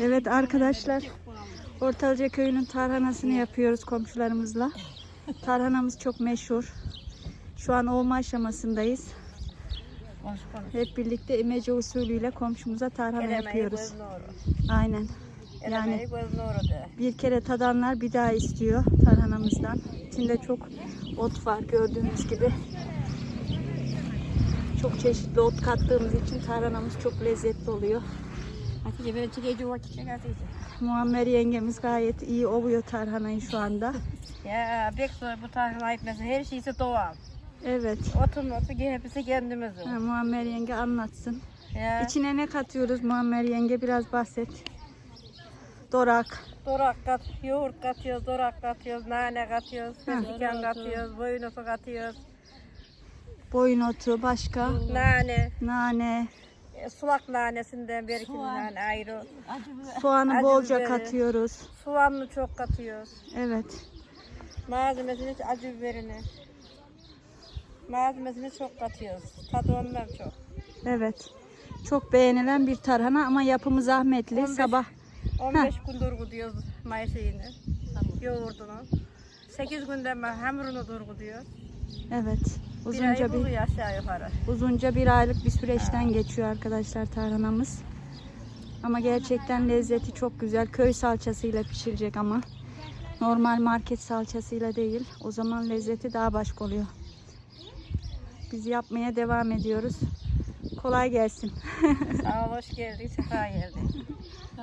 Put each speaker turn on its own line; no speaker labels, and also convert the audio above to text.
Evet arkadaşlar Ortalıca köyünün tarhanasını yapıyoruz komşularımızla. Tarhanamız çok meşhur. Şu an olma aşamasındayız. Hep birlikte imece usulüyle komşumuza tarhana
Elemeyi
yapıyoruz. Aynen. Yani bir kere tadanlar bir daha istiyor tarhanamızdan. İçinde çok ot var gördüğünüz gibi. Çok çeşitli ot kattığımız için tarhanamız çok lezzetli oluyor.
Hatice böyle çekeci vakit çek Hatice.
Muammer yengemiz gayet iyi ovuyor tarhanayı şu anda.
Ya pek zor bu tarhana etmesi her şeysi doğal.
Evet.
Otun otu hepsi kendimizin.
Ha, Muammer yenge anlatsın.
Ya
İçine ne katıyoruz Muammer yenge biraz bahset. Dorak.
dorak kat, yoğurt katıyoruz, dorak katıyoruz, nane katıyoruz, fesleğen katıyoruz, boyun otu katıyoruz,
Boyun otu başka.
nane,
Nane.
E, sulak nanesinden bir iki nane ayrı.
Soğanı
Acı
bolca
biberi.
katıyoruz.
Soğanını çok katıyoruz.
Evet.
Malzemesini, acı biberini. Malzemesini çok katıyoruz. Tadı ondan çok.
Evet. Çok beğenilen bir tarhana ama yapımı zahmetli.
15
Sabah
15 gün durguduyoruz mayışını, yoğurdunu. 8 günde hamurunu durguduyoruz.
Evet.
Bir
Uzunca bir
aşağı yukarı.
uzunca bir aylık bir süreçten geçiyor arkadaşlar tarhanamız. Ama gerçekten lezzeti çok güzel. Köy salçasıyla pişirecek ama. Normal market salçasıyla değil. O zaman lezzeti daha başka oluyor. Biz yapmaya devam ediyoruz. Kolay gelsin.
Sağ ol, hoş geldin, sefa geldin.